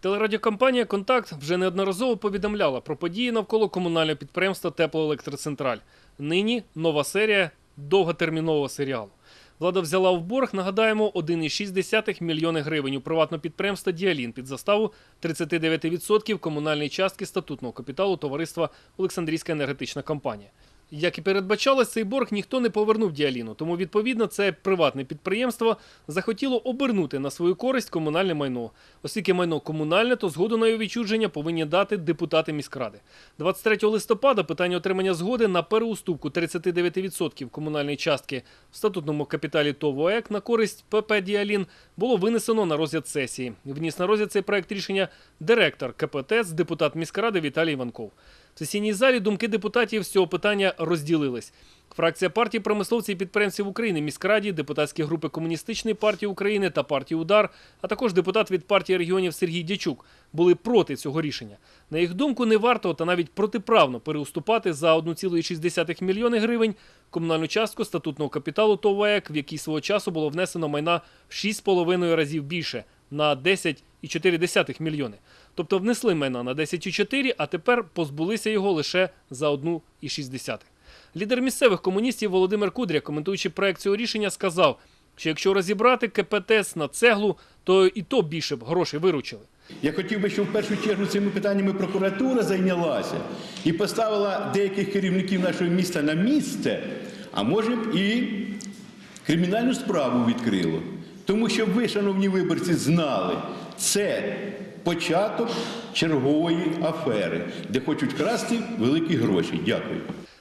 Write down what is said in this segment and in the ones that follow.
Телерадіокомпанія Контакт вже неодноразово повідомляла про події навколо комунального підприємства Теплоелектроцентраль. Нині нова серія довготермінового серіалу. Влада взяла в борг, нагадаємо, 1,6 мільйони гривень у приватного підприємства Діалін під заставу 39% комунальної частки статутного капіталу товариства Олександрійська енергетична компанія. Як і передбачалось, цей борг ніхто не повернув Діаліну, тому відповідно це приватне підприємство захотіло обернути на свою користь комунальне майно. Оскільки майно комунальне, то згоду на його відчуження повинні дати депутати міськради. 23 листопада питання отримання згоди на переуступку 39% комунальної частки в статутному капіталі ТОВ ОЕК на користь ПП Діалін було винесено на розгляд сесії. Вніс на розгляд цей проект рішення директор КПТС, депутат міськради Віталій Іванков. В сесійній залі думки депутатів з цього питання розділились. Фракція партії промисловців і підприємців України, міськраді, депутатські групи Комуністичної партії України та партії Удар, а також депутат від партії регіонів Сергій Дячук були проти цього рішення. На їх думку, не варто та навіть протиправно переуступати за 1,6 мільйони гривень комунальну частку статутного капіталу ТОВ в якій свого часу було внесено майна в 6,5 разів більше на 10,4 мільйони. Тобто внесли майна на 10,4, а тепер позбулися його лише за 1,6. Лідер місцевих комуністів Володимир Кудря, коментуючи проект цього рішення, сказав, що якщо розібрати КПТС на цеглу, то і то більше б грошей виручили. Я хотів би, щоб в першу чергу цими питаннями прокуратура зайнялася і поставила деяких керівників нашого міста на місце, а може б і кримінальну справу відкрило. Тому що ви, шановні виборці, знали, це початок чергової афери, де хочуть красти великі гроші. Дякую.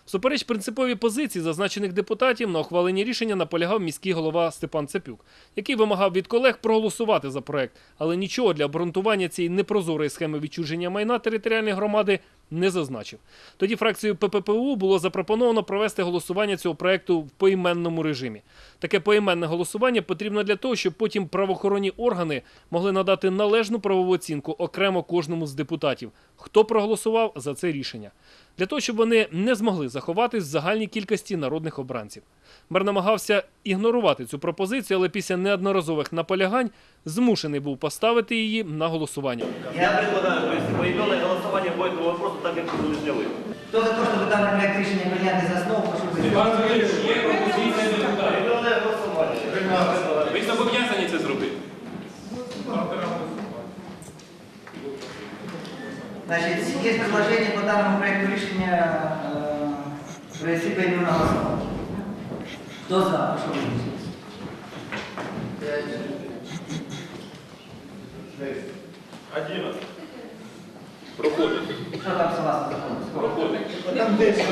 Всупереч принциповій позиції зазначених депутатів на ухваленні рішення наполягав міський голова Степан Цепюк, який вимагав від колег проголосувати за проект, але нічого для обґрунтування цієї непрозорої схеми відчуження майна територіальної громади не зазначив. Тоді фракцією ПППУ було запропоновано провести голосування цього проекту в поіменному режимі. Таке поіменне голосування потрібно для того, щоб потім правоохоронні органи могли надати належну правову оцінку окремо кожному з депутатів, хто проголосував за це рішення. Для того, щоб вони не змогли заховатись в загальній кількості народних обранців. Мер намагався ігнорувати цю пропозицію, але після неодноразових наполягань змушений був поставити її на голосування. Я предлагаю провести поименное голосование по этому вопросу, так как вы сделали. Хто за те, щоб даний проект рішення прийняти за основу, прошу голосувати. Поименное голосование. Ви ж зобов'язані це зробити. Значить, є предложення по даному проекту рішення е, провести поіменне голосування. Хто за? Прошу голосувати. Проходить. Що там согласно закону? Проходить.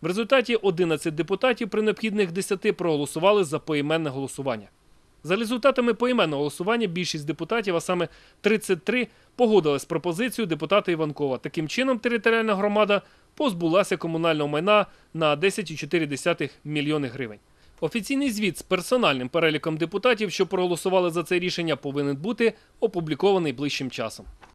В результаті 11 депутатів при необхідних 10 проголосували за поіменне голосування. За результатами поіменного голосування більшість депутатів, а саме 33, погодили з пропозицією депутата Іванкова. Таким чином, територіальна громада позбулася комунального майна на 10,4 мільйони гривень. Офіційний звіт з персональним переліком депутатів, що проголосували за це рішення, повинен бути опублікований ближчим часом.